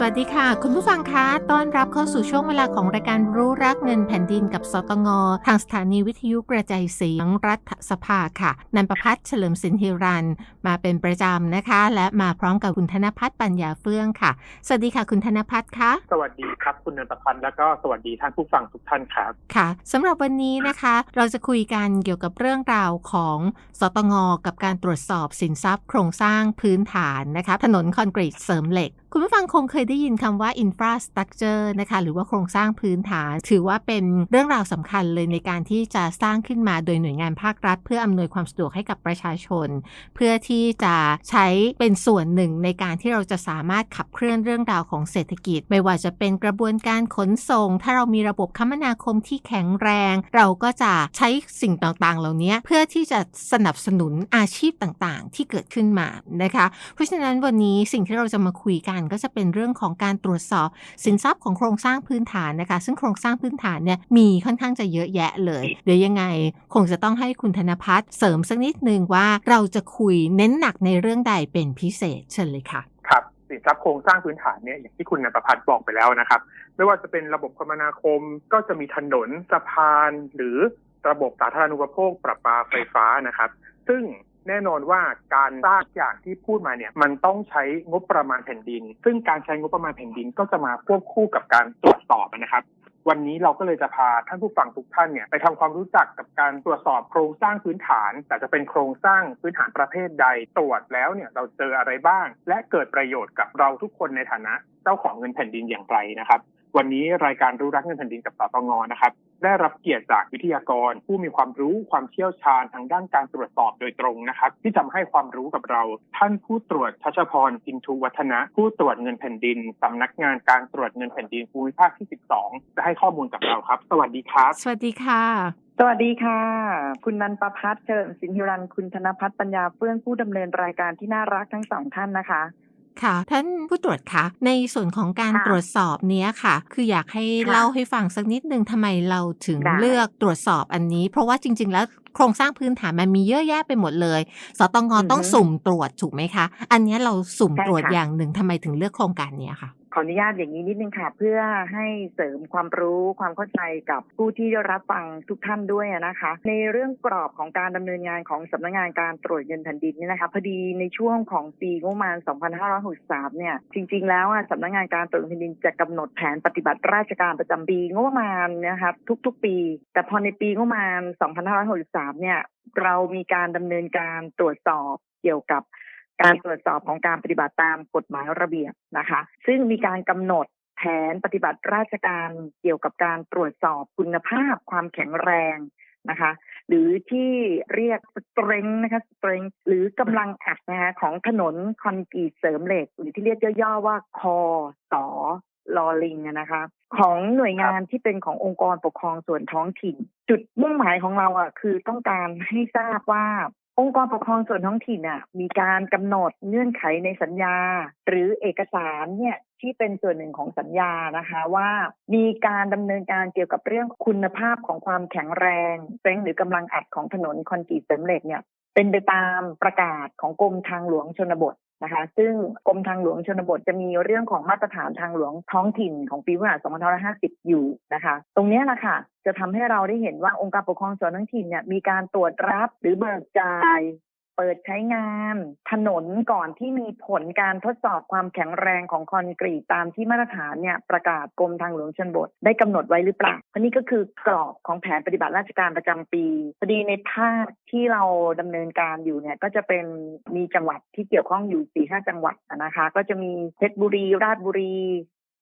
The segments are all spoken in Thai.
สวัสดีค่ะ คุณผู้ฟังคะต้อนรับเข้าสู่ช่วงเวลาของรายการรู้รักเงินแผ่นดินกับสตงทางสถานีวิทยุกระจายเสียงรัฐสภาค่ะนันประพัฒน์เฉลิมสินฮิรัน มาเป็นประจำนะคะ และมาพร้อมกับคุณธนพัฒน์ปัญญาเฟื่องค่ะ สวัสดีค่ะ คุณธนพัฒน์คะสวัสดีครับคุณนันทพันธ์แล้วก็สวัสดีท่านผู้ฟังทุกท่านครับค่ะสำหรับวันนี้นะคะ เราจะคุยกันเกี่ยวกับเรื่องราวของสตงกับการตรวจสอบสินทรัพย์ โครงสร้างพื้นฐานนะคะ ถนนคอนกรีตเสริมเหล็กคุณผู้ฟังคงเคยได้ยินคำว่า infrastructure นะคะ หรือว่าโครงสร้างพื้นฐาน ถือว่าเป็นเรื่องราวสำคัญเลยในการที่จะสร้างขึ้นมาโดยหน่วยงานภาครัฐ เพื่ออำนวยความสะดวกให้กับประชาชน เพื่อที่จะใช้เป็นส่วนหนึ่งในการที่เราจะสามารถขับเคลื่อนเรื่องราวของเศรษฐกิจ ไม่ว่าจะเป็นกระบวนการขนส่ง ถ้าเรามีระบบคมนาคมที่แข็งแรง เราก็จะใช้สิ่งต่างๆ เหล่านี้เพื่อที่จะสนับสนุนอาชีพต่างๆ ที่เกิดขึ้นมานะคะ เพราะฉะนั้นวันนี้สิ่งที่เราจะมาคุยกันก็จะเป็นเรื่องของการตรวจสอบสินทรัพย์ของโครงสร้างพื้นฐานนะคะ ซึ่งโครงสร้างพื้นฐานเนี่ยมีค่อนข้างจะเยอะแยะเลย เดี๋ยวยังไงคงจะต้องให้คุณธนพัฒน์เสริมสักนิดนึงว่าเราจะคุยเน้นหนักในเรื่องใดเป็นพิเศษเชิญเลยค่ะครับสินทรัพย์โครงสร้างพื้นฐานเนี่ยอย่างที่คุณนันทพันธ์บอกไปแล้วนะครับ ไม่ว่าจะเป็นระบบคมนาคมก็จะมีถนนสะพาน หรือระบบสาธารณูปโภคประปาไฟฟ้านะครับ ซึ่ง แน่นอนว่าการสร้างอย่างที่พูดมาเนี่ยมันต้องใช้งบประมาณแผ่นดิน ซึ่งการใช้งบประมาณแผ่นดินก็จะมาควบคู่กับการตรวจสอบนะครับวันนี้เราก็เลยจะพาท่านผู้ฟังทุกท่านเนี่ยไปทำความรู้จักกับการตรวจสอบโครงสร้างพื้นฐาน แต่จะเป็นโครงสร้างพื้นฐานประเภทใดตรวจแล้วเนี่ยเราเจออะไรบ้าง และเกิดประโยชน์กับเราทุกคนในฐานะเจ้าของเงินแผ่นดินอย่างไรนะครับ วันนี้รายการรู้รักเงินแผ่นดินกับสตงนะครับ ได้รับเกียรติจากวิทยากร ผู้มีความรู้ความเชี่ยวชาญทางด้านการตรวจสอบโดยตรงนะครับ ที่จะมาให้ความรู้กับเรา ท่านผู้ตรวจชัชพรจินทุวัฒนะ ผู้ตรวจเงินแผ่นดินสำนักงานการตรวจเงินแผ่นดินภูมิภาคที่ 12 จะให้ข้อมูลกับเราครับ สวัสดีครับ สวัสดีค่ะสวัสดีค่ะ คุณนันประพัฒน์เฉลิมสินฮิรัน คุณธนพัฒน์ปัญญาเฟื่องผู้ดำเนินรายการที่น่ารักทั้งสองท่านนะคะ ค่ะ ท่านผู้ตรวจคะในส่วนของการค่ะตรวจสอบเนี้ยค่ะ คืออยากให้ค่ะเล่าให้ฟังสักนิดนึงทำไมเราถึงได้ เลือกตรวจสอบอันนี้ เพราะว่าจริง ๆ แล้วโครงสร้างพื้นฐานมันมีเยอะแยะไปหมดเลย สตงต้องสุ่มตรวจถูกไหมคะ อันเนี้ยเราสุ่มตรวจอย่างหนึ่งทำไมถึงเลือกโครงการเนี้ยค่ะข ออนุญาตอย่างนี้นิดนึงค่ะ เพื่อให้เสริมความรู้ความเข้าใจกับผู้ที่ได้รับฟังทุกท่านด้วยนะคะ ในเรื่องกรอบของการดำเนินงานของสำนักงานการตรวจเงินแผ่นดินเนี่ยนะคะพอดีในช่วงของปีงบประมาณ 2563 เนี่ยจริง ๆ แล้วอะสำนักงานการตรวจเงินแผ่นดินจะกำหนดแผนปฏิบัติราชการประจำปีงบประมาณนะคะทุก ๆ ปี แต่พอในปีงบประมาณ 2563 เนี่ยเรามีการดำเนินการตรวจสอบเกี่ยวกับ การตรวจสอบของการปฏิบัติตามกฎหมายระเบียบนะคะ ซึ่งมีการกำหนดแผนปฏิบัติราชการเกี่ยวกับการตรวจสอบคุณภาพความแข็งแรงนะคะ หรือที่เรียก strength นะคะ strength หรือกำลังอัดนะคะของถนนคอนกรีตเสริมเหล็ก หรือที่เรียกย่อๆว่าคอสอลอลิงนะคะของหน่วยงานที่เป็นขององค์กรปกครองส่วนท้องถิ่น จุดมุ่งหมายของเราอะคือต้องการให้ทราบว่า องค์กรปกครองส่วนท้องถิ่นน่ะมีการกำหนดเงื่อนไขในสัญญา หรือเอกสารเนี่ยที่เป็นส่วนหนึ่งของสัญญานะคะว่ามีการดำเนินการเกี่ยวกับเรื่องคุณภาพของความแข็งแรงเซ็งหรือกำลังอัดของถนนคอนกรีตเสริมเหล็กเนี่ยเป็นไปตามประกาศของกรมทางหลวงชนบท นะคะ ซึ่งกรมทางหลวงชนบทจะมีเรื่องของมาตรฐานทางหลวงท้องถิ่นของปีพุทธศักราช2550 อยู่นะคะ ตรงนี้แหละค่ะ จะทำให้เราได้เห็นว่าองค์การปกครองส่วนท้องถิ่นเนี่ยมีการตรวจรับหรือเบิกจ่าย เปิดใช้งาน ถนนก่อนที่มีผลการทดสอบความแข็งแรงของคอนกรีตตามที่มาตรฐานเนี่ยประกาศกรมทางหลวงชนบทได้กำหนดไว้หรือเปล่าอันนี้ก็คือกรอบของแผนปฏิบัติราชการประจำปีพอดีในภาคที่เราดำเนินการอยู่เนี่ยก็จะเป็นมีจังหวัดที่เกี่ยวข้องอยู่สี่ห้าจังหวัดนะคะ ก็จะมีเพชรบุรี ราชบุรี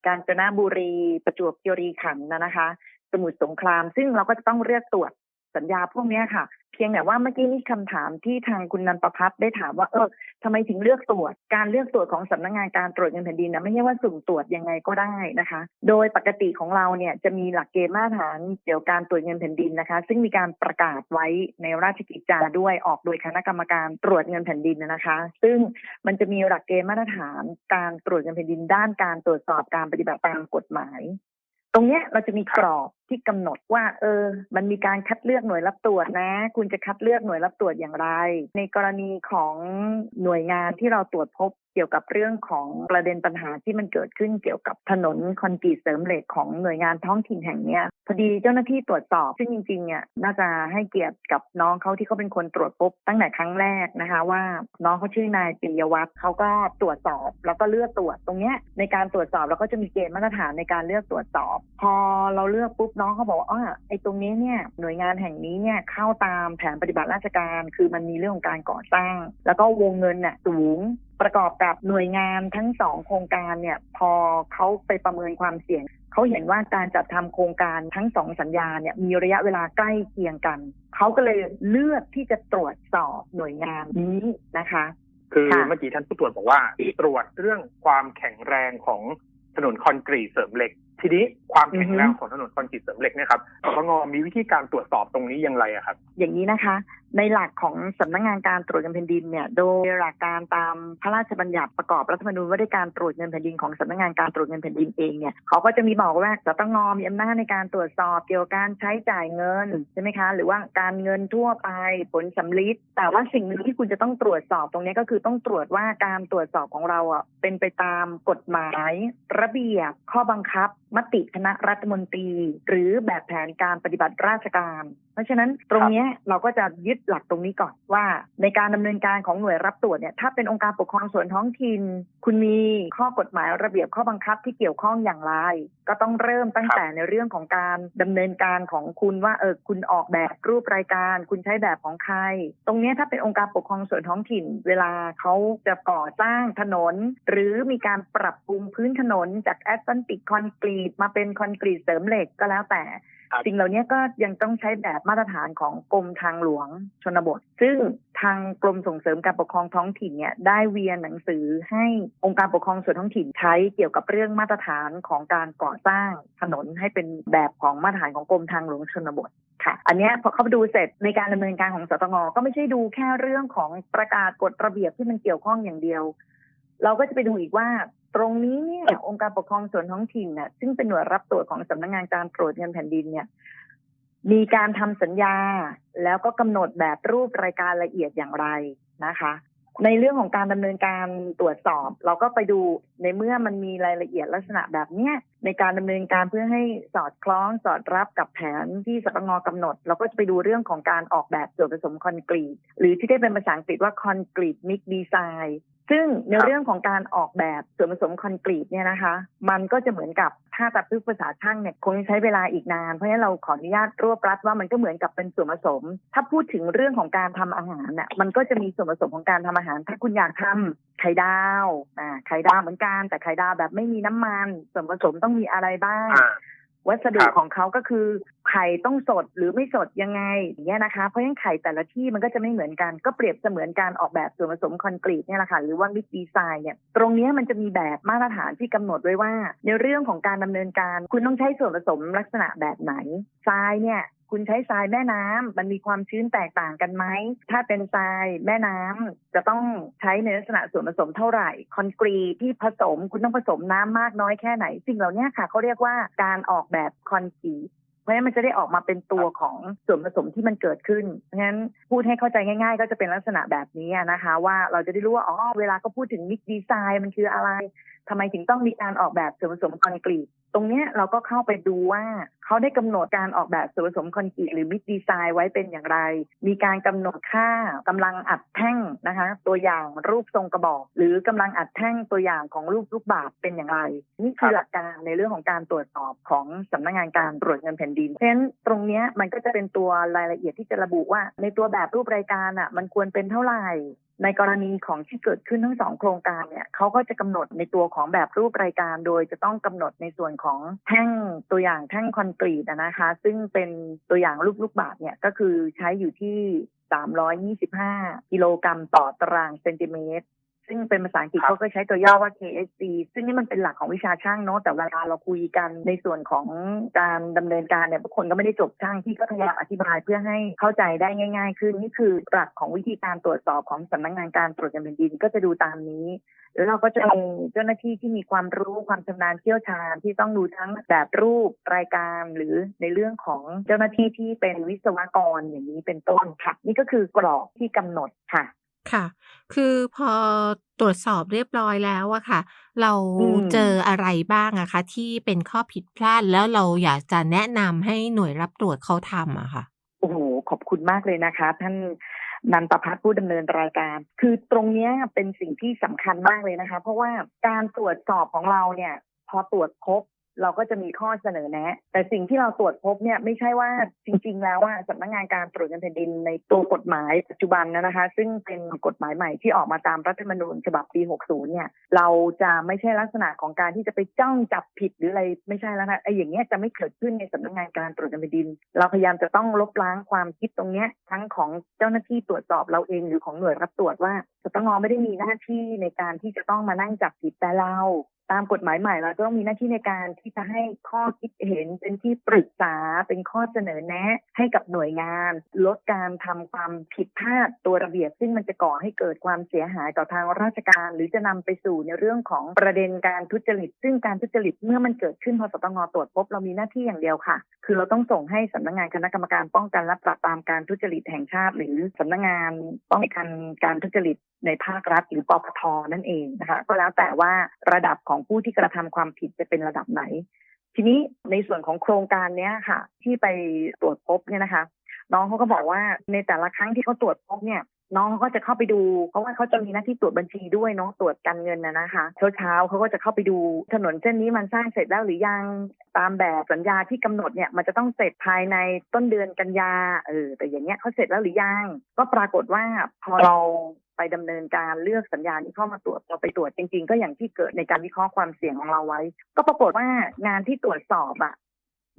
กาญจนบุรี ประจวบคีรีขันธ์นะคะ สมุทรสงคราม ซึ่งเราก็จะต้องเลือกตรวจ สัญญาพวกนี้ค่ะ เพียงแต่ว่าเมื่อกี้นี่คำถามที่ทางคุณนันประพัฒน์ได้ถามว่าเออทำไมถึงเลือกตรวจการเลือกตรวจของสำนักงานการตรวจเงินแผ่นดินนะไม่ใช่ว่าสุ่มตรวจยังไงก็ได้นะคะ โดยปกติของเราเนี่ยจะมีหลักเกณฑ์มาตรฐานเกี่ยวกับการตรวจเงินแผ่นดินนะคะ ซึ่งมีการประกาศไว้ในราชกิจจาด้วยออกโดยคณะกรรมการตรวจเงินแผ่นดินนะคะ ซึ่งมันจะมีหลักเกณฑ์มาตรฐานการตรวจเงินแผ่นดินด้านการตรวจสอบการปฏิบัติตามกฎหมาย รงเนี้ยเราจะมีกรอบที่กำหนดว่า เออ มันมีการคัดเลือกหน่วยรับตรวจนะ คุณจะคัดเลือกหน่วยรับตรวจอย่างไร ในกรณีของหน่วยงานที่เราตรวจพบเกี่ยวกับเรื่องของประเด็นปัญหาที่มันเกิดขึ้นเกี่ยวกับถนนคอนกรีตเสริมเหล็กของหน่วยงานท้องถิ่นแห่งเนี้ยพอดีเจ้าหน้าที่ตรวจสอบ ซึ่งจริงๆเนี่ยน่าจะให้เกียรติกับน้องเขาที่เขาเป็นคนตรวจพบตั้งแต่ครั้งแรกนะคะ ว่าน้องเขาชื่อนายปิยวัฒน์เขาก็ตรวจสอบแล้วก็เลือกตรวจตรงเนี้ยในการตรวจสอบเราก็จะมีเกณฑ์มาตรฐานในการเลือกตรวจสอบพอเราเลือกปุ๊บน้องเขาบอกว่าอ๋อไอ้ตรงนี้เนี่ยหน่วยงานแห่งนี้เนี่ยเข้าตามแผนปฏิบัติราชการ คือมันมีเรื่องของการก่อสร้าง แล้วก็วงเงินน่ะสูงประกอบกับหน่วยงานทั้งสองโครงการเนี่ยพอเขาไปประเมินความเสี่ยงเขาเห็นว่าการจัดทำโครงการทั้งสองสัญญาเนี่ยมีระยะเวลาใกล้เคียงกันเขาก็เลยเลือกที่จะตรวจสอบหน่วยงานนี้นะคะคือค่ะเมื่อกี้ท่านผู้ตรวจบอกว่า ตรวจเรื่องความแข็งแรงของถนนคอนกรีตเสริมเหล็กทีนี้ความแข็งแรงของถนนคอนกรีตเสริมเหล็กเนี่ยครับสปงมีวิธีการตรวจสอบตรงนี้อย่างไรอะครับ อย่างนี้นะคะ ในหลักของสำนักงานการตรวจเงินแผ่นดินเนี่ย โดยหลักการตามพระราชบัญญัติประกอบรัฐธรรมนูญว่าด้วยการตรวจเงินแผ่นดินของสำนักงานการตรวจเงินแผ่นดินเองเนี่ยเขาก็จะมีบอกว่าสตงมีอำนาจในการตรวจสอบเกี่ยวกับการใช้จ่ายเงินใช่ไหมคะ หรือว่าการเงินทั่วไปผลสำลิดแต่ว่าสิ่งหนึ่งที่คุณจะต้องตรวจสอบตรงนี้ก็คือต้องตรวจว่าการตรวจสอบของเราอะเป็นไปตามกฎหมาย ระเบียบข้อบังคับมติคณะรัฐมนตรี หรือแบบแผนการปฏิบัติราชการ เพราะฉะนั้นตรงเนี้ยเราก็จะยึดหลักตรงนี้ก่อนว่า ในการดำเนินการของหน่วยรับตรวจเนี่ยถ้าเป็นองค์การปกครองส่วนท้องถิ่นคุณมีข้อกฎหมายระเบียบข้อบังคับที่เกี่ยวข้องอย่างไร ก็ต้องเริ่มตั้งแต่ในเรื่องของการดำเนินการของคุณว่าเออคุณออกแบบรูปรายการ คุณใช้แบบของใคร ตรงเนี้ยถ้าเป็นองค์การปกครองส่วนท้องถิ่น เวลาเขาจะก่อสร้างถนน หรือมีการปรับปรุงพื้นถนนจากแอสฟันติกคอนกรีตมาเป็นคอนกรีตเสริมเหล็กก็แล้วแต่ครับสิ่งเหล่านี้ก็ยังต้องใช้แบบมาตรฐานของกรมทางหลวงชนบท ซึ่งทางกรมส่งเสริมการปกครองท้องถิ่นเนี่ยได้เวียนหนังสือให้องค์การปกครองส่วนท้องถิ่นใช้เกี่ยวกับเรื่องมาตรฐานของการก่อสร้างถนนให้เป็นแบบของมาตรฐานของกรมทางหลวงชนบทค่ะ อันนี้พอเข้าไปดูเสร็จในการดำเนินการของสตงก็ไม่ใช่ดูแค่เรื่องของประกาศกฎระเบียบที่มันเกี่ยวข้องอย่างเดียว เราก็จะไปดูอีกว่า ตรงนี้เนี่ยองค์การปกครองส่วนท้องถิ่นน่ะซึ่งเป็นหน่วยรับตรวจของสำนักงานการตรวจเงินแผ่นดินเนี่ยมีการทำสัญญา แล้วก็กำหนดแบบรูปรายการละเอียดอย่างไรนะคะ ในเรื่องของการดำเนินการตรวจสอบ เราก็ไปดูในเมื่อมันมีรายละเอียดลักษณะแบบเนี้ย ในการดำเนินการเพื่อให้สอดคล้องสอดรับกับแผนที่สตงกำหนด เราก็จะไปดูเรื่องของการออกแบบส่วนผสมคอนกรีต หรือที่ได้เป็นภาษาอังกฤษว่าคอนกรีตมิกดีไซน์ซึ่งในเรื่องของการออกแบบส่วนผสมคอนกรีตเนี่ยนะคะ มันก็จะเหมือนกับถ้าตัดพึกภาษาช่างเนี่ยคงใช้เวลาอีกนาน เพราะฉะนั้นเราขออนุญาตรวบรัดว่ามันก็เหมือนกับเป็นส่วนผสม ถ้าพูดถึงเรื่องของการทำอาหารเนี่ยมันก็จะมีส่วนผสมของการทำอาหาร ถ้าคุณอยากทำไข่ดาวอ่าไข่ดาวเหมือนกันแต่ไข่ดาวแบบไม่มีน้ำมัน ส่วนผสมต้องมีอะไรบ้างอ่าวัสดุครับของเขาก็คือไข่ต้องสดหรือไม่สดยังไงอย่างเงี้ยนะคะเพราะฉะนั้นไข่แต่ละที่มันก็จะไม่เหมือนกันก็เปรียบเสมือนการออกแบบส่วนผสมคอนกรีตเนี่ยแหละค่ะหรือว่ามิกดีไซน์เนี่ยตรงเนี้ยมันจะมีแบบมาตรฐานที่กำหนดไว้ว่า ในเรื่องของการดำเนินการ คุณต้องใช้ส่วนผสมลักษณะแบบไหนทรายเนี่ยคุณใช้ทรายแม่น้ำมันมีความชื้นแตกต่างกันไหม ถ้าเป็นทรายแม่น้ำจะต้องใช้ในลักษณะส่วนผสมเท่าไหร่ คอนกรีตที่ผสมคุณต้องผสมน้ำมากน้อยแค่ไหน สิ่งเหล่านี้ค่ะเขาเรียกว่าการออกแบบคอนกรีตเพราะฉะนั้นมันจะได้ออกมาเป็นตัวของส่วนผสมที่มันเกิดขึ้น เพราะฉะนั้นพูดให้เข้าใจง่าย ๆ ก็จะเป็นลักษณะแบบนี้นะคะ ว่าเราจะได้รู้ว่าอ๋อเวลาเขาพูดถึงมิกดีไซน์มันคืออะไรทำไมถึงต้องมีการออกแบบส่วนผสมคอนกรีต ตรงเนี้ยเราก็เข้าไปดูว่า เขาได้กำหนดการออกแบบส่วนผสมคอนกรีตหรือมิกดีไซน์ไว้เป็นอย่างไร มีการกำหนดค่ากำลังอัดแท่งนะคะ ตัวอย่างรูปทรงกระบอก หรือกำลังอัดแท่งตัวอย่างของรูปลูกบาศก์เป็นอย่างไร นี่คือหลักการในเรื่องของการตรวจสอบของสำนักงานการตรวจเงินแผ่นดินเพราะฉะนั้นตรงนี้มันก็จะเป็นตัวรายละเอียดที่จะระบุว่า ในตัวแบบรูปรายการอะมันควรเป็นเท่าไหร่ ในกรณีของที่เกิดขึ้นทั้งสองโครงการเนี่ยเขาก็จะกำหนดในตัวของแบบรูปรายการ โดยจะต้องกำหนดในส่วนของแท่งตัวอย่างแท่งคอนกรีตนะคะ ซึ่งเป็นตัวอย่างลูกลูกบาศก์เนี่ยก็คือใช้อยู่ที่ 325 กิโลกรัมต่อตารางเซนติเมตร ซึ่งเป็นภาษาอังกฤษครับเขาก็ใช้ตัวย่อว่า KSC ซึ่งนี่มันเป็นหลักของวิชาช่างเนาะแต่เวลาเราคุยกันในส่วนของการดำเนินการเนี่ยบางคนก็ไม่ได้จบช่างที่ก็พยายามอธิบายเพื่อให้เข้าใจได้ง่าย ๆ ขึ้นนี่คือหลักของวิธีการตรวจสอบของสำนักงานการตรวจเงินแผ่นดินก็จะดูตามนี้แล้วเราก็จะมีเจ้าหน้าที่ที่มีความรู้ความชำนาญเชี่ยวชาญที่ต้องดูทั้งแบบรูปรายการ หรือในเรื่องของเจ้าหน้าที่ที่เป็นวิศวกรอย่างนี้เป็นต้นค่ะนี่ก็คือกรอบที่กำหนดค่ะ ค่ะ คือพอตรวจสอบเรียบร้อยแล้วอะค่ะ เราอืม เจออะไรบ้างอะคะ ที่เป็นข้อผิดพลาด แล้วเราอยากจะแนะนำให้หน่วยรับตรวจเขาทำอะค่ะ โอ้โหขอบคุณมากเลยนะคะ ท่านนันตพัฒน์ผู้ดำเนินรายการ คือตรงเนี้ยเป็นสิ่งที่สำคัญมากเลยนะคะ เพราะว่าการตรวจสอบของเราเนี่ย พอตรวจพบ เราก็จะมีข้อเสนอแนะ แต่สิ่งที่เราตรวจพบเนี่ยไม่ใช่ว่าจริง ๆ แล้วว่าสำนักงานการตรวจเงินแผ่นดินในตัวกฎหมายปัจจุบันนะคะ ซึ่งเป็นกฎหมายใหม่ที่ออกมาตามรัฐธรรมนูญฉบับปี 60 เนี่ย เราจะไม่ใช่ลักษณะของการที่จะไปจ้องจับผิดหรืออะไรไม่ใช่แล้วนะไอ้อย่างเงี้ยจะไม่เกิดขึ้นในสำนักงานการตรวจเงินแผ่นดิน เราพยายามจะต้องลบล้างความคิดตรงเนี้ยทั้งของเจ้าหน้าที่ตรวจสอบเราเองหรือของหน่วยรับตรวจว่าสตงไม่ได้มีหน้าที่ในการที่จะต้องมานั่งจับผิดแต่เรา ตามกฎหมายใหม่เราต้องมีหน้าที่ในการที่จะให้ข้อคิดเห็นเป็นที่ปรึกษาเป็นข้อเสนอแนะ ให้กับหน่วยงาน ลดการทำความผิดพลาดตัวระเบียบ ซึ่งมันจะก่อให้เกิดความเสียหายต่อทางราชการ หรือจะนำไปสู่ในเรื่องของประเด็นการทุจริต ซึ่งการทุจริตเมื่อมันเกิดขึ้นพอสตงตรวจพบเรามีหน้าที่อย่างเดียวค่ะ คือเราต้องส่งให้สำนักงานคณะกรรมการป้องกันและปราบปรามการทุจริตแห่งชาติ หรือสำนักงานป้องกันการทุจริตในภาครัฐ หรือปปทนั่นเองนะคะก็แล้วแต่ว่าระดับของของผู้ที่กระทำความผิดจะเป็นระดับไหน ทีนี้ในส่วนของโครงการเนี้ยค่ะ ที่ไปตรวจพบเนี่ยนะคะ น้องเขาก็บอกว่าในแต่ละครั้งที่เขาตรวจพบเนี่ยน้องเขาก็จะเข้าไปดู เพราะว่าเขาจะมีหน้าที่ตรวจบัญชีด้วยเนาะตรวจการเงินนะนะคะ เช้าเช้าเขาก็จะเข้าไปดูถนนเส้นนี้มันสร้างเสร็จแล้วหรือยังตามแบบสัญญาที่กำหนดเนี่ยมันจะต้องเสร็จภายในต้นเดือนกันยาเออแต่อย่างเงี้ยเขาเสร็จแล้วหรือยังก็ปรากฏว่าพอเรา ไปดำเนินการเลือกสัญญาณที่เข้ามาตรวจเราไปตรวจจริง ๆ ก็อย่างที่เกิดในการวิเคราะห์ความเสี่ยงของเราไว้ ก็ปรากฏว่างานที่ตรวจสอบอะ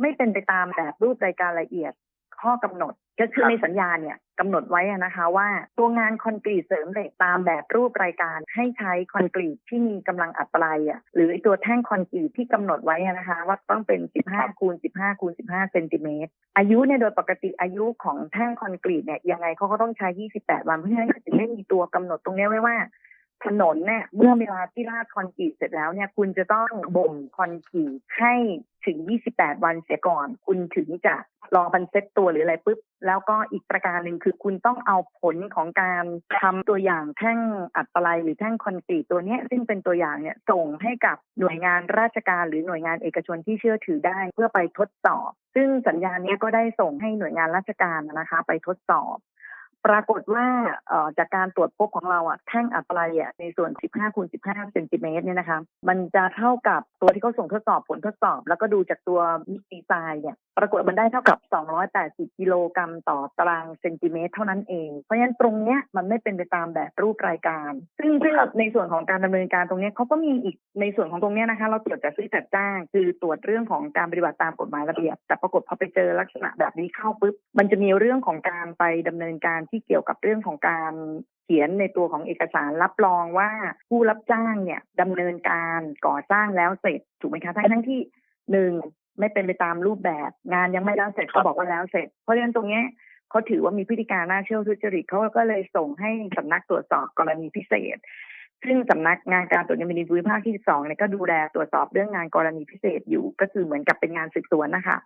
ไม่เป็นไปตามแบบรูปรายการละเอียด ข้อกำหนด ก็คือครับในสัญญาเนี่ยกำหนดไว้อะนะคะว่าตัวงานคอนกรีตเสริมเหล็กตามแบบรูปรายการให้ใช้คอนกรีตที่มีกำลังอัดปลายอะหรือไอ้ตัวแท่งคอนกรีตที่กำหนดไว้อะนะคะว่าต้องเป็น 15คูณ15คูณ15เซนติเมตรอายุเนี่ยโดยปกติอายุของแท่งคอนกรีตเนี่ยยังไงเขาก็ต้องใช้ 28 วันเพราะฉะนั้นก็จะไม่มีตัวกำหนดตรงเนี้ยไว้ว่า ถนนเนี่ยเมื่อเวลาที่ราดคอนกรีตเสร็จแล้วเนี่ยคุณจะต้องบ่มคอนกรีตให้ถึง 28 วันเสียก่อน คุณถึงจะรอบันเซ็ตตัวหรืออะไรปุ๊บ แล้วก็อีกประการหนึ่งคือคุณต้องเอาผลของการทำตัวอย่างแท่งอัดปลายหรือแท่งคอนกรีตตัวเนี้ยซึ่งเป็นตัวอย่างเนี่ยส่งให้กับหน่วยงานราชการหรือหน่วยงานเอกชนที่เชื่อถือได้เพื่อไปทดสอบ ซึ่งสัญญาณเนี้ยก็ได้ส่งให้หน่วยงานราชการนะคะ ไปทดสอบ ปรากฏว่าจากการตรวจพบของเราอะแท่งอัปลายอะในส่วน 15คูณ15เซนติเมตรเนี่ยนะคะมันจะเท่ากับตัวที่เขาส่งทดสอบผลทดสอบ แล้วก็ดูจากตัวมิดีไซน์เนี่ย ปรากฏมันได้เท่ากับ 280 กิโลกรัมต่อตารางเซนติเมตรเท่านั้นเอง เพราะฉะนั้นตรงเนี้ยมันไม่เป็นไปตามแบบรูปรายการ ซึ่งซึ่งในส่วนของการดำเนินการตรงเนี้ยเขาก็มีอีกในส่วนของตรงเนี้ยนะคะ เราตรวจจัดซื้อจัดจ้าง คือตรวจเรื่องของการปฏิบัติตามกฎหมายระเบียบ แต่ปรากฏพอไปเจอลักษณะแบบนี้เข้าปุ๊บมันจะมีเรื่องของการไปดำเนินการที่เกี่ยวกับเรื่องของการเขียนในตัวของเอกสารรับรองว่าผู้รับจ้างเนี่ยดำเนินการก่อสร้างแล้วเสร็จถูกไหมคะทั้งทั้งที่หนึ่ง ไม่เป็นไปตามรูปแบบ งานยังไม่แล้วเสร็จเขาบอกว่าแล้วเสร็จ เพราะฉะนั้นตรงเนี้ยเขาถือว่ามีพฤติการน่าเชื่อทุจริตเขาก็เลยส่งให้สำนักตรวจสอบกรณีพิเศษ ซึ่งสำนักงานการตรวจเงินแผ่นดินภูมิภาคที่ 12เนี่ยก็ดูแลตรวจสอบเรื่องงานกรณีพิเศษอยู่ ก็คือเหมือนกับเป็นงานสืบสวนนะคะ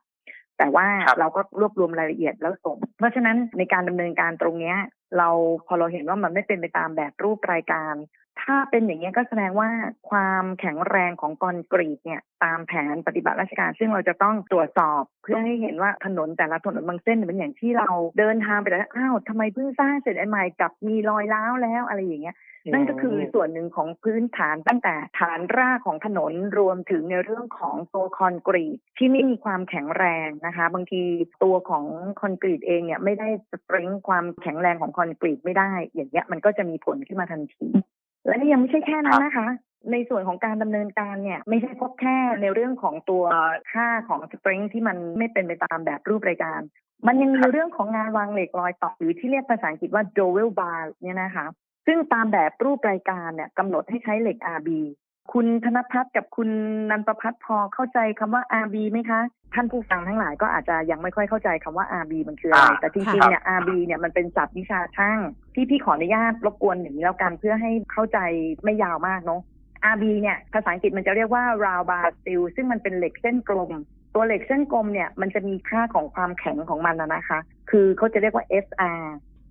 แต่ว่าครับเราก็รวบรวมรายละเอียดแล้วส่ง เพราะฉะนั้นในการดำเนินการตรงเนี้ย เราพอเราเห็นว่ามันไม่เป็นไปตามแบบรูปรายการ ถ้าเป็นอย่างนี้ยก็แสดงว่าความแข็งแรงของคอนกรีตเนี่ยตามแผนปฏิบัติราชการ ซึ่งเราจะต้องตรวจสอบเพื่อให้เห็นว่าถนนแต่ละถนนบางเส้นเป็นอย่างที่เราเดินทางไปแล้วอ้าวทำไมเพิ่งสร้างเสร็จอันใหม่กลับมีรอยร้าวแล้วอะไรอย่างเงี้ยนั่นก็คือส่วนหนึ่งของพื้นฐานตั้งแต่ฐานรากของถนนรวมถึงในเรื่องของตัวคอนกรีตที่ไม่มีความแข็งแรงนะคะ บางทีตัวของคอนกรีตเองเนี่ยไม่ได้สปริงความแข็งแรงของคอนอนกรีตไม่ได้ อย่างเงี้ยมันก็จะมีผลขึ้นมาทันที และนี่ยังไม่ใช่แค่นั้นนะคะ ในส่วนของการดำเนินการเนี่ยไม่ใช่พบแค่ในเรื่องของตัวค่าของสปริงที่มันไม่เป็นไปตามแบบรูปรายการ มันยังมีเรื่องของงานวางเหล็กรอยต่อหรือที่เรียกภาษาอังกฤษว่า dowel bar เนี่ยนะคะ ซึ่งตามแบบรูปรายการเนี่ยกำหนดให้ใช้เหล็ก RB คุณธนพัฒน์กับคุณนันประพัฒน์พอเข้าใจคำว่า RB ไหมคะ ท่านผู้ฟังทั้งหลายก็อาจจะยังไม่ค่อยเข้าใจคำว่า RB มันคืออะไรอ่าแต่จริงๆเนี่ย RB เนี่ยมันเป็นศัพท์วิชาช่าง ที่พี่ขออนุญาตรบกวนอย่างนี้แล้วกันเพื่อให้เข้าใจไม่ยาวมากเนาะ RB เนี่ยภาษาอังกฤษมันจะเรียกว่า round bar steel ซึ่งมันเป็นเหล็กเส้นกลม ตัวเหล็กเส้นกลมเนี่ยมันจะมีค่าของความแข็งของมันนะนะคะ คือเขาจะเรียกว่า SR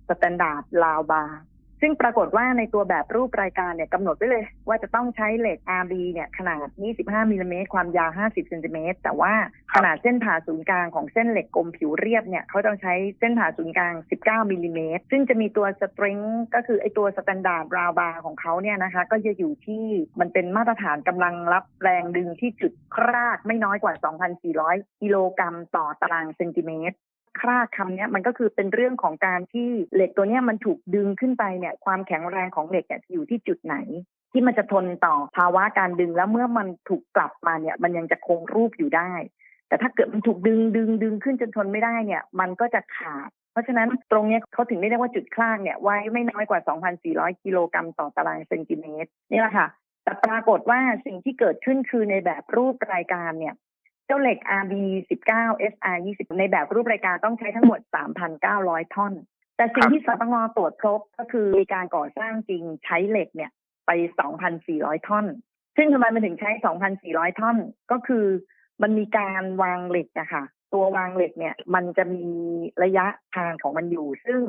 Standard Round Bar ซึ่งปรากฏว่าในตัวแบบรูปรายการเนี่ยกำหนดไว้เลย ว่าจะต้องใช้เหล็ก RB เนี่ยขนาด 25มิลลิเมตรความยาว 50เซนติเมตรแต่ว่าขนาดเส้นผ่าศูนย์กลางของเส้นเหล็กกลมผิวเรียบเนี่ยเขาต้องใช้เส้นผ่าศูนย์กลาง 19มิลลิเมตรซึ่งจะมีตัวสตริงก็คือไอตัวสแตนดาร์ดราวบาร์ของเขาเนี่ยนะคะก็จะอยู่ที่มันเป็นมาตรฐานกำลังรับแรงดึงที่จุดครากไม่น้อยกว่า 2,400 กิโลกรัมต่อตารางเซนติเมตร คราคำเนี้ยมันก็คือเป็นเรื่องของการที่เหล็กตัวเนี้ยมันถูกดึงขึ้นไปเนี่ยความแข็งแรงของเหล็กเนี่ยอยู่ที่จุดไหน ที่มันจะทนต่อภาวะการดึงแล้วเมื่อมันถูกกลับมาเนี่ยมันยังจะคงรูปอยู่ได้ แต่ถ้าเกิดมันถูกดึงดึงดึงขึ้นจนทนไม่ได้เนี่ยมันก็จะขาดเพราะฉะนั้นตรงเนี้ยเขาถึงได้เรียกว่าจุดคลากเนี่ยไว้ไม่น้อยกว่า 2,400 กิโลกรัมต่อตารางเซนติเมตรนี่แหละค่ะ แต่ปรากฏว่าสิ่งที่เกิดขึ้นคือในแบบรูปรายการเนี่ย จ้าเหล็ก RB 19 SR 20 ในแบบรูปรายการต้องใช้ทั้งหมด 3,900 ท่อน แต่สิ่งที่สตงตรวจพบก็คือมีการก่อสร้างจริงใช้เหล็กเนี่ยไป 2,400 ท่อน ซึ่งทำไมมันถึงใช้ 2,400 ท่อน ก็คือมันมีการวางเหล็กอะค่ะ ตัววางเหล็กเนี่ยมันจะมีระยะทางของมันอยู่ ซึ่ง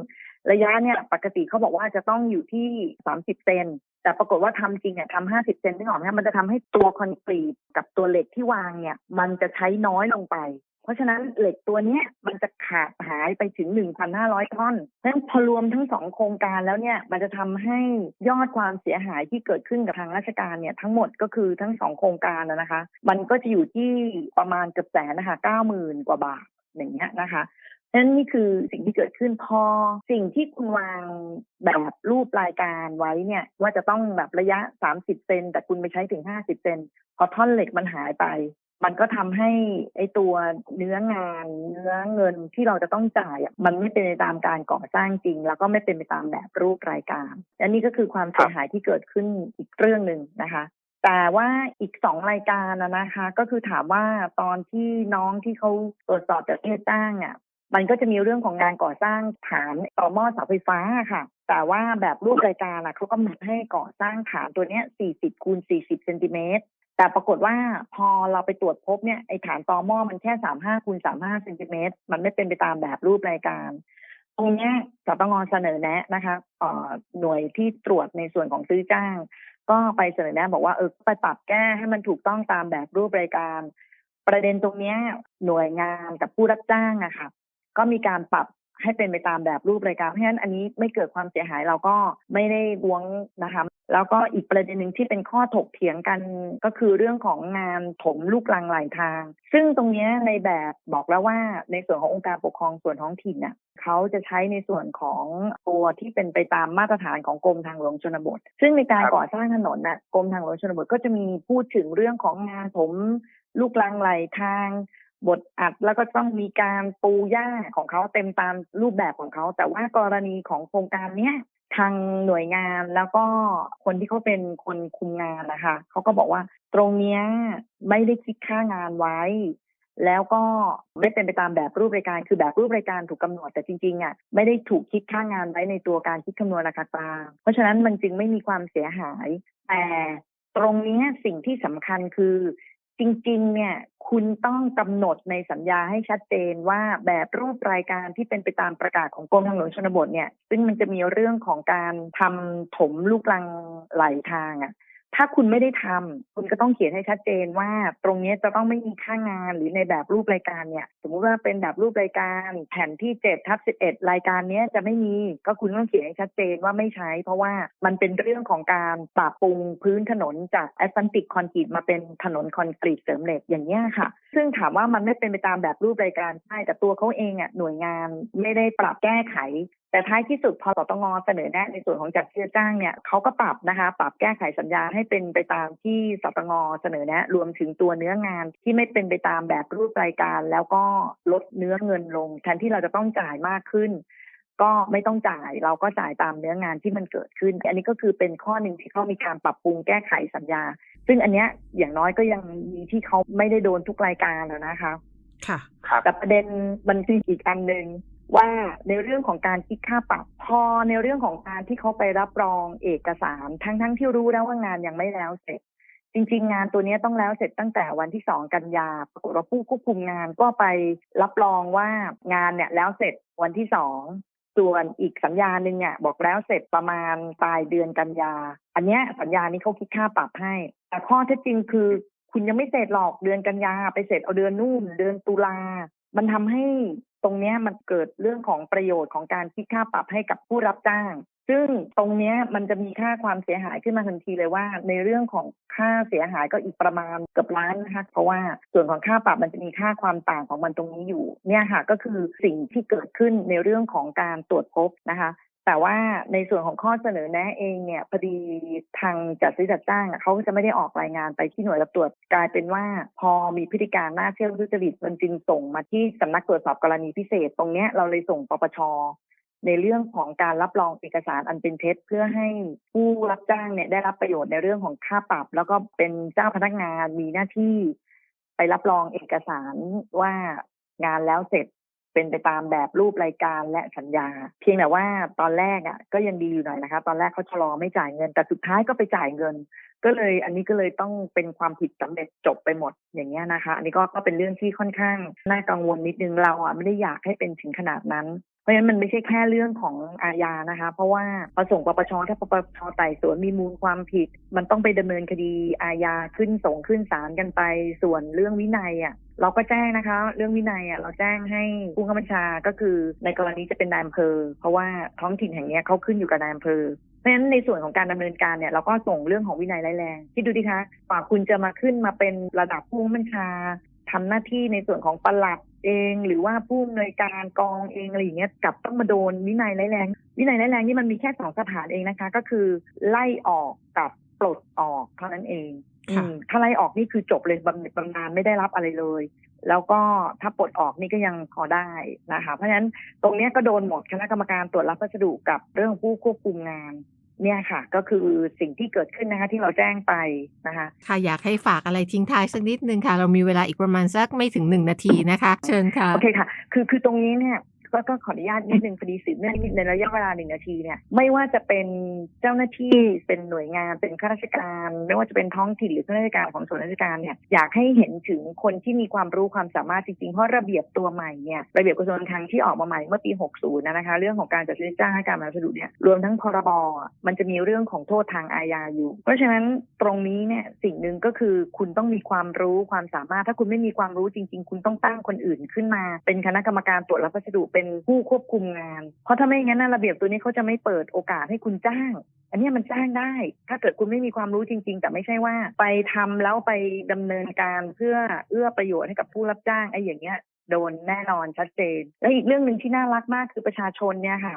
ระยะเนี่ยปกติเขาบอกว่าจะต้องอยู่ที่ 30 เซน แต่ปรากฏว่าทำจริงเนี่ยทำ50เซนไม่ออกนะมันจะทำให้ตัวคอนกรีตกับตัวเหล็กที่วางเนี่ย มันจะใช้น้อยลงไป เพราะฉะนั้นเหล็กตัวเนี้ยมันจะขาดหายไปถึง 1,500 ท่อนเพราะฉะนั้นพอรวมทั้งสองโครงการแล้วเนี่ย มันจะทำให้ยอดความเสียหายที่เกิดขึ้นกับทางราชการเนี่ยทั้งหมดก็คือทั้งสองโครงการนะนะคะ มันก็จะอยู่ที่ประมาณเกือบแสนนะคะ90,000กว่าบาทอย่างเงี้ยนะคะ นั่นนี่คือสิ่งที่เกิดขึ้นพอ สิ่งที่คุณวางแบบรูปรายการไว้เนี่ย ว่าจะต้องแบบระยะ 30 เซนแต่คุณไปใช้ถึง 50 เซนพอท่อนเหล็กมันหายไป มันก็ทำให้ไอตัวเนื้องานเนื้อเงินที่เราจะต้องจ่ายมันไม่เป็นไปตามการก่อสร้างจริง แล้วก็ไม่เป็นไปตามแบบรูปรายการและนี่ก็คือความเสียหายที่เกิดขึ้นอีกเรื่องหนึ่งนะคะแต่ว่าอีกสองรายการนะคะ ก็คือถามว่าตอนที่น้องที่เขาตรวจสอบจากเทศจ้างอะ มันก็จะมีเรื่องของงานก่อสร้างฐานต่อหม้อเสาไฟฟ้าค่ะ แต่ว่าแบบรูปรายการอะเขากำหนดให้ก่อสร้างฐานตัวเนี้ย 40คูณ40เซนติเมตรแต่ปรากฏว่าพอเราไปตรวจพบเนี่ยไอฐานต่อหม้อมันแค่35คูณ35เซนติเมตรมันไม่เป็นไปตามแบบรูปรายการ ตรงนี้สตงเสนอแนะนะคะหน่วยที่ตรวจในส่วนของซื้อจ้าง ก็ไปเสนอแนะบอกว่าเออไปปรับแก้ให้มันถูกต้องตามแบบรูปรายการ ประเด็นตรงนี้หน่วยงานกับผู้รับจ้างอะค่ะ ก็มีการปรับให้เป็นไปตามแบบรูปรายการเพราะฉะนั้นอันนี้ไม่เกิดความเสียหายเราก็ไม่ได้วงนะคะแล้วก็อีกประเด็นหนึ่งที่เป็นข้อถกเถียงกันก็คือเรื่องของงานถมลูกรังไหลทาง ซึ่งตรงเนี้ยในแบบบอกแล้วว่าในส่วนขององค์การปกครองส่วนท้องถิ่นน่ะเขาจะใช้ในส่วนของตัวที่เป็นไปตามมาตรฐานของกรมทางหลวงชนบท ซึ่งในการก่อสร้างถนนน่ะกรมทางหลวงชนบทก็จะมีพูดถึงเรื่องของงานถมลูกรังไหลทาง บทอัดแล้วก็ต้องมีการปูหญ้าของเขาเต็มตามรูปแบบของเขา แต่ว่ากรณีของโครงการเนี้ยทางหน่วยงานแล้วก็คนที่เขาเป็นคนคุมงานนะคะเขาก็บอกว่าตรงเนี้ยไม่ได้คิดค่างานไว้ แล้วก็ไม่เป็นไปตามแบบรูปรายการ คือแบบรูปรายการถูกกำหนดแต่จริงๆอะไม่ได้ถูกคิดค่างานไว้ในตัวการคิดคำนวณราคากลางเพราะฉะนั้นมันจึงไม่มีความเสียหาย แต่ตรงนี้สิ่งที่สำคัญคือ จริงๆ เนี่ยคุณต้องกำหนดในสัญญาให้ชัดเจนว่าแบบรูปรายการที่เป็นไปตามประกาศของกรมทางหลวงชนบทเนี่ย ซึ่งมันจะมีเรื่องของการทำถมลูกรังไหลทางอะ่ะ ถ้าคุณไม่ได้ทำคุณก็ต้องเขียนให้ชัดเจนว่า ตรงนี้จะต้องไม่มีค่างานหรือในแบบรูปรายการเนี่ย สมมุติว่าเป็นแบบรูปรายการ แผ่นที่7ทับ11รายการเนี้ยจะไม่มีก็คุณต้องเขียนให้ชัดเจนว่าไม่ใช้ เพราะว่ามันเป็นเรื่องของการปรับปรุงพื้นถนนจากแอสฟันติกคอนกรีตมาเป็นถนนคอนกรีตเสริมเหล็กอย่างนี้ยค่ะ ซึ่งถามว่ามันไม่เป็นไปตามแบบรูปรายการใช่แต่ตัวเขาเองอะหน่วยงานไม่ได้ปรับแก้ไข แต่ท้ายที่สุดพอสตงเสนอแนะในส่วนของจัดซื้อจ้างเนี่ยเขาก็ปรับนะคะปรับแก้ไขสัญญาให้เป็นไปตามที่สตงเสนอแนะ รวมถึงตัวเนื้องานที่ไม่เป็นไปตามแบบรูปรายการ แล้วก็ลดเนื้อเงินลงแทนที่เราจะต้องจ่ายมากขึ้น ก็ไม่ต้องจ่ายเราก็จ่ายตามเนื้องานที่มันเกิดขึ้น อันนี้ก็คือเป็นข้อหนึ่งที่เขามีการปรับปรุงแก้ไขสัญญา ซึ่งอันเนี้ยอย่างน้อยก็ยังมีที่เขาไม่ได้โดนทุกรายการแล้วนะคะ ค่ะครับแต่ประเด็นมันคืออีกอันหนึ่ง ว่าในเรื่องของการคิดค่าปรับพอในเรื่องของการที่เขาไปรับรองเอกสาร ทั้งๆทที่รู้แล้วว่างานยังไม่แล้วเสร็จ จริง ๆ งานตัวนี้ต้องแล้วเสร็จตั้งแต่วันที่สองกันยาปรากฏว่าผู้ควบคุมงานก็ไปรับรองว่างานเนี่ยแล้วเสร็จวันที่สองส่วนอีกสัญญาหนึ่งเนี่ยบอกแล้วเสร็จประมาณปลายเดือนกันยา อันเนี้ยสัญญานี้เขาคิดค่าปรับให้ แต่ข้อเท็จจริงคือ คุณยังไม่เสร็จหรอกเดือนกันยาไปเสร็จเอาเดือนนู่นเดือนตุลามันทำให้ ตรงนี้มันเกิดเรื่องของประโยชน์ของการคิดค่าปรับให้กับผู้รับจ้าง ซึ่งตรงนี้มันจะมีค่าความเสียหายขึ้นมาทันทีเลยว่า ในเรื่องของค่าเสียหายก็อีกประมาณเกือบล้านนะคะเพราะว่าส่วนของค่าปรับมันจะมีค่าความต่างของมันตรงนี้อยู่ เนี่ยค่ะก็คือสิ่งที่เกิดขึ้นในเรื่องของการตรวจพบนะคะ แต่ว่าในส่วนของข้อเสนอแนะเองเนี่ยพอดีทางจัดซื้อจัดจ้างเขาจะไม่ได้ออกรายงานไปที่หน่วยรับตรวจกลายเป็นว่า พอมีพฤติการน่าเชื่อทุจริตมันจึงส่งมาที่สำนักตรวจสอบกรณีพิเศษ ตรงเนี้ยเราเลยส่งปปชในเรื่องของการรับรองเอกสารอันเป็นเท็จเพื่อให้ผู้รับจ้างเนี่ยได้รับประโยชน์ในเรื่องของค่าปรับ แล้วก็เป็นเจ้าพนักงานมีหน้าที่ ไปรับรองเอกสารว่างานแล้วเสร็จ เป็นไปตามแบบรูปรายการและสัญญา เพียงแต่ว่าตอนแรกอะก็ยังดีอยู่หน่อยนะคะ ตอนแรกเขาชะลอไม่จ่ายเงิน แต่สุดท้ายก็ไปจ่ายเงิน ก็เลยอันนี้ก็เลยต้องเป็นความผิดสำเร็จจบไปหมดอย่างเงี้ยนะคะ อันนี้ก็ก็เป็นเรื่องที่ค่อนข้างน่ากังวลนิดนึงเราอะไม่ได้อยากให้เป็นถึงขนาดนั้นเพราะฉะนั้นมันไม่ใช่แค่เรื่องของอาญานะคะ เพราะว่าพอส่งปปชถ้าปปชไต่สวนมีมูลความผิด มันต้องไปดำเนินคดีอาญาขึ้นส่งขึ้นศาลกันไป ส่วนเรื่องวินัยอะเราก็แจ้งนะคะ เรื่องวินัยอะเราแจ้งให้ผู้ข้าบัญชาก็คือในกรณีจะเป็นนายอำเภอ เพราะว่าท้องถิ่นแห่งนี้เขาขึ้นอยู่กับนายอำเภอ เพราะฉะนั้นในส่วนของการดำเนินการเนี่ยเราก็ส่งเรื่องของวินัยร้ายแรงคิดดูดิคะกว่าคุณจะมาขึ้นมาเป็นระดับผู้บัญชาทำหน้าที่ในส่วนของปลัดเองหรือว่าผู้อำนวยการกองเองอะไรอย่างเงี้ยกลับต้องมาโดนวินัยร้ายแรง วินัยร้ายแรงนี่มันมีแค่สองสถานเองนะคะ ก็คือไล่ออกกับปลดออกเท่านั้นเองค่ะอืมถ้าไล่ออกนี่คือจบเลยบำเหน็จบำนาญไม่ได้รับอะไรเลย แล้วก็ถ้าปลดออกนี่ก็ยังพอได้นะคะ เพราะฉะนั้นตรงเนี้ยก็โดนหมดคณะกรรมการตรวจรับพัสดุกับเรื่องผู้ควบคุมงาน เนี่ยค่ะ ก็คือสิ่งที่เกิดขึ้นนะคะ ที่เราแจ้งไปนะคะค่ะอยากให้ฝากอะไรทิ้งท้ายสักนิดนึงค่ะ เรามีเวลาอีกประมาณสักไม่ถึงหนึ่งนาทีนะคะ เชิญค่ะ โอเคค่ะ คือคือตรงนี้เนี่ย ก็ก็ขออนุญาตนิดนึงพอดีสืบเนื่องในระยะเวลาหนึ่งนาทีเนี่ยไม่ว่าจะเป็นเจ้าหน้าที่เป็นหน่วยงานเป็นข้าราชการ ไม่ว่าจะเป็นท้องถิ่นหรือข้าราชการของส่วนราชการเนี่ยอยากให้เห็นถึงคนที่มีความรู้ความสามารถจริงๆ เพราะระเบียบตัวใหม่เนี่ยระเบียบกระทรวงการคลังที่ออกมาใหม่เมื่อปี 60 นะคะ เรื่องของการจัดซื้อจ้างให้การมาพัสดุเนี่ยรวมทั้งพรบมันจะมีเรื่องของโทษทางอาญาอยู่ เพราะฉะนั้นตรงนี้เนี่ยสิ่งหนึ่งก็คือคุณต้องมีความรู้ความสามารถ ถ้าคุณไม่มีความรู้จริง ๆ คุณต้องตั้งคนอื่นขึ้นมา เป็นคณะกรรมการตรวจรับพัสดุเป็นผู้ควบคุมงาน เพราะถ้าไม่งั้นระเบียบตัวนี้เขาจะไม่เปิดโอกาสให้คุณจ้าง อันนี้มันจ้างได้ ถ้าเกิดคุณไม่มีความรู้จริง ๆ แต่ไม่ใช่ว่า ไปทำแล้วไปดำเนินการเพื่อเอื้อประโยชน์ให้กับผู้รับจ้างไอ้อย่างเงี้ยโดนแน่นอนชัดเจน และอีกเรื่องหนึ่งที่น่ารักมากคือประชาชนเนี่ยค่ะ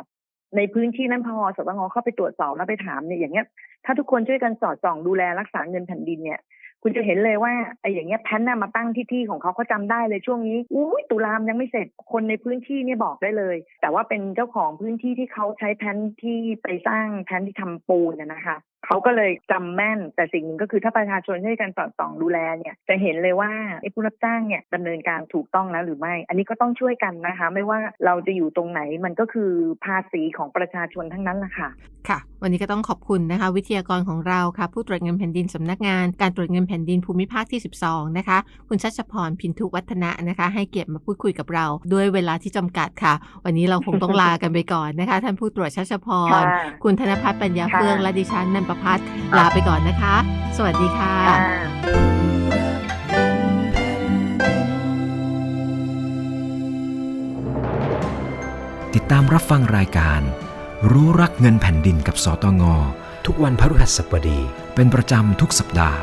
ในพื้นที่นั้นพอสตงเข้าไปตรวจสอบแล้วไปถามเนี่ยอย่างเงี้ยถ้าทุกคนช่วยกันสอดส่องดูแลรักษาเงินแผ่นดินเนี่ย คุณจะเห็นเลยว่าไอ้อย่างเงี้ยแพนน่ะมาตั้งที่ที่ของเขาเขาจำได้เลยช่วงนี้อุ้ยตุลามยังไม่เสร็จคนในพื้นที่เนี่ยบอกได้เลย แต่ว่าเป็นเจ้าของพื้นที่ที่เขาใช้แพนที่ไปสร้างแพนที่ทำปูนน่ะนะคะ เขาก็เลยจำแม่น แต่สิ่งหนึ่งก็คือถ้าประชาชนช่วยกันสอดส่องดูแลเนี่ยจะเห็นเลยว่าไอ้ผู้รับจ้างเนี่ยดำเนินการถูกต้องแล้วหรือไม่ อันนี้ก็ต้องช่วยกันนะคะ ไม่ว่าเราจะอยู่ตรงไหนมันก็คือภาษีของประชาชนทั้งนั้นแหละค่ะค่ะ วันนี้ก็ต้องขอบคุณนะคะ วิทยากรของเราค่ะ ผู้ตรวจเงินแผ่นดินสำนักงานการตรวจเงินแผ่นดินภูมิภาคที่ 12 นะคะ คุณชัชพรพินทุวัฒนะนะคะ ให้เกียรติมาพูดคุยกับเราด้วยเวลาที่จำกัดค่ะ วันนี้เราคงต้องลากันไปก่อนนะคะ ท่านผู้ตรวจชัชพรค่ะคุณธนพัฒน์ปัญญาเฟื่องค่ะและดิฉันนันประพัฒน์ลาไปก่อนนะคะ สวัสดีค่ะค่ะติดตามรับฟังรายการ รู้รักเงินแผ่นดินกับสตง ทุกวันพฤหัสบดี เป็นประจำทุกสัปดาห์